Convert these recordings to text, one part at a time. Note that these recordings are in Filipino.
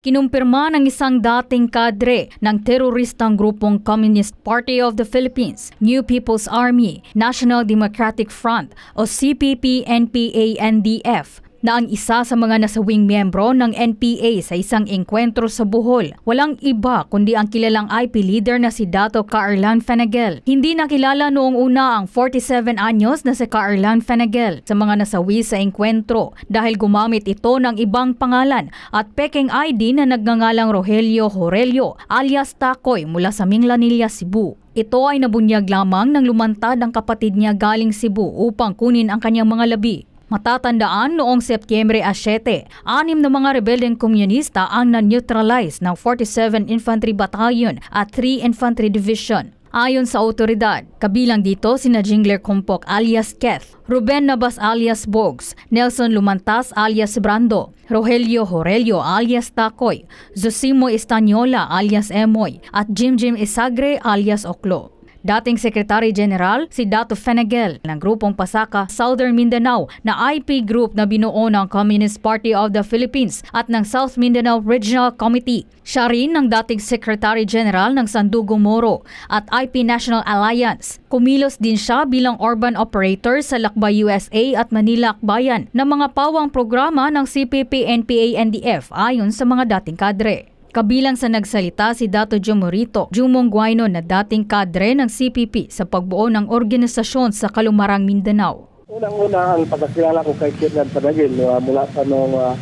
Kinumpirma ng isang dating kadre ng teroristang grupong Communist Party of the Philippines, New People's Army, National Democratic Front o CPP-NPA-NDF na ang isa sa mga nasawing miyembro ng NPA sa isang engkwentro sa Bohol. Walang iba kundi ang kilalang IP leader na si Dato Caerlan Fenagel. Hindi nakilala noong una ang 47 anyos na si Caerlan Fenagel sa mga nasawi sa engkwentro dahil gumamit ito ng ibang pangalan at peking ID na nagngangalang Rogelio Horelio alias Takoy mula sa Minglanilla, Cebu. Ito ay nabunyag lamang ng lumantad ang kapatid niya galing Cebu upang kunin ang kanyang mga labi. Matatandaan noong Setyembre 7, anim na mga rebeldeng komunista ang na-neutralize ng 47 Infantry Battalion at 3 Infantry Division. Ayon sa otoridad, kabilang dito sina Jingler Compok alias Keth, Ruben Nabas alias Bogs, Nelson Lumantas alias Brando, Rogelio Horelio alias Takoy, Zosimo Estanyola alias Emoy, at Jim Jim Isagre alias Oklo. Dating Secretary General si Dato Fenagel ng grupong Pasaka Southern Mindanao na IP group na binuo ng Communist Party of the Philippines at ng South Mindanao Regional Committee. Siya rin ng dating Secretary General ng Sandugong Moro at IP National Alliance. Kumilos din siya bilang urban operator sa Lakbay USA at Manila Akbayan ng mga pawang programa ng CPP-NPA-NDF ayon sa mga dating kadre. Kabilang sa nagsalita si Dato Jumorito, Jumong Guayno na dating kadre ng CPP sa pagbuo ng organisasyon sa Kalumarang Mindanao. Unang-una ang pagkakilala ko kay Kidnan Panagil uh, mula pa nung uh,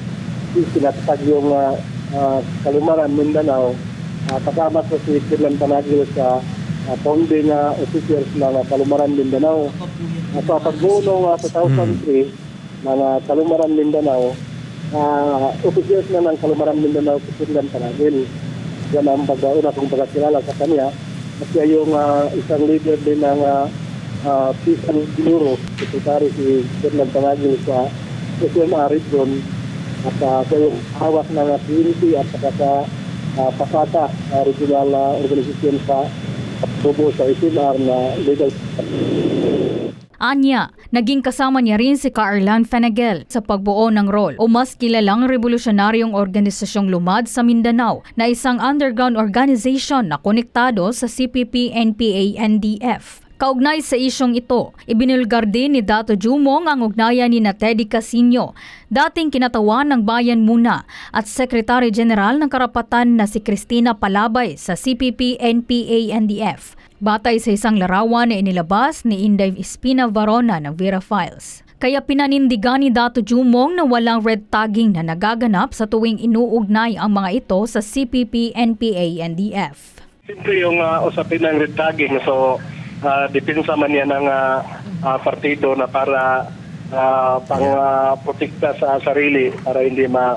sinatag yung uh, uh, Kalumaran, Mindanao. Uh, kasama ko si Kidnan Panagil sa uh, founding uh, officers ng uh, Kalumaran, Mindanao. Uh, sa pagbuo ng uh, 2003 ng uh, Kalumaran, Mindanao, uh, officers na ng Kalumaran, Mindanao Kidnan Panagil. Yan ang pag-una kong pagkakilala sa kanya. At siya yung uh, isang leader din ng uh, uh, Peace and Bureau, Secretary si Ferdinand Panagil sa SMA Region at uh, siya yung hawak ng PNP at saka sa uh, Pasata uh, Regional uh, Organization sa tubo sa SMR na legal Anya, naging kasama niya rin si Caerlan Fenagel sa pagbuo ng role o mas kilalang revolusyonaryong organisasyong lumad sa Mindanao na isang underground organization na konektado sa CPP-NPA-NDF. Kaugnay sa isyong ito, ibinulgar din ni Dato Jumong ang ugnayan ni na Teddy Casino, dating kinatawan ng Bayan Muna at Secretary General ng Karapatan na si Cristina Palabay sa CPP-NPA-NDF. Batay sa isang larawan na inilabas ni Inday Espina Varona ng Vera Files. Kaya pinanindigan ni Dato Jumong na walang red tagging na nagaganap sa tuwing inuugnay ang mga ito sa CPP-NPA-NDF. Siyempre yung uh, usapin ng red tagging, so uh, depensa man yan ng uh, uh, partido na para uh, pang uh, protekta sa sarili para hindi ma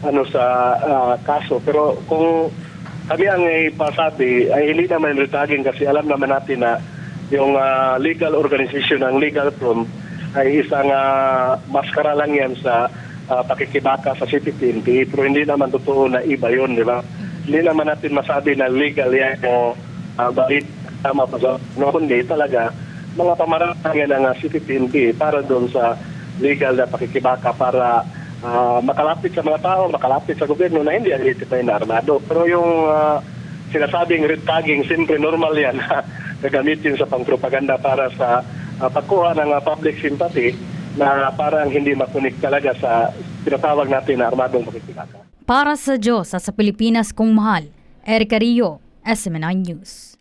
ano sa uh, kaso. Pero kung kami ang ipasabi ay hindi naman red tagging kasi alam naman natin na yung uh, legal organization ng legal firm ay isang uh, maskara lang yan sa uh, pakikibaka sa CPP pero hindi naman totoo na iba yun, di ba? Hindi naman natin masabi na legal yan o uh, valid tama pa sa no, kundi talaga mga pamarangan ng uh, CPP para doon sa legal na pakikibaka para uh, makalapit sa mga tao, makalapit sa gobyerno na hindi identify na armado. Pero yung uh, sinasabing red tagging, siyempre normal yan na gagamitin sa pangpropaganda para sa uh, pagkuha ng uh, public sympathy na parang hindi makunik talaga sa tinatawag natin na armadong pakikibaka. Para sa Diyos at sa Pilipinas kung mahal, Erika Rio, SMNI News.